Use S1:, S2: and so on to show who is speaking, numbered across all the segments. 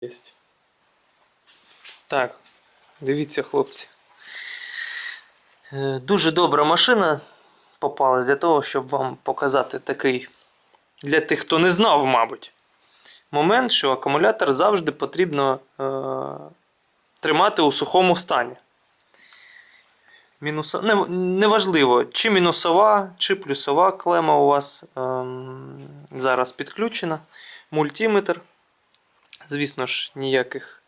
S1: Єсть. Так, дивіться, хлопці. Е, Дуже добра машина попалась для того, щоб вам показати такий, для тих, хто не знав, мабуть, момент, що акумулятор завжди потрібно е, тримати у сухому стані. Мінуса... Не, неважливо, чи мінусова, чи плюсова клема у вас ем, зараз підключена. Мультиметр. Звісно ж, ніяких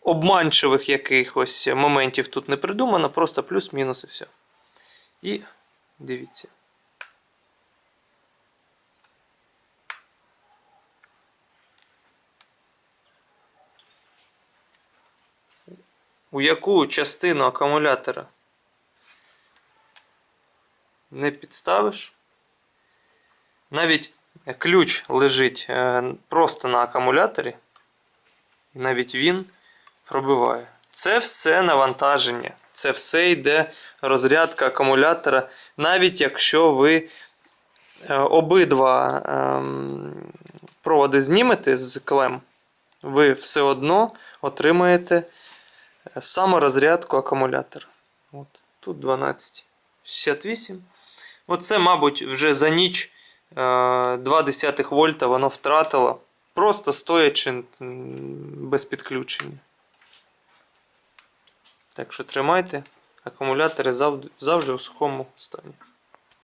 S1: обманчивих якихось моментів тут не придумано, просто плюс-мінус і все. І дивіться. У яку частину акумулятора не підставиш? Навіть ключ лежить е, просто на акумуляторі, і навіть він пробиває. Це все навантаження, це все йде розрядка акумулятора, навіть якщо ви е, обидва ем, проводи знімете з клем, ви все одно отримаєте саморозрядку акумулятора. От, тут 1268. Оце, мабуть, вже за ніч. 0,2 вольта воно втратило, просто стоячи без підключення. Так що тримайте, акумулятори завжди у сухому стані.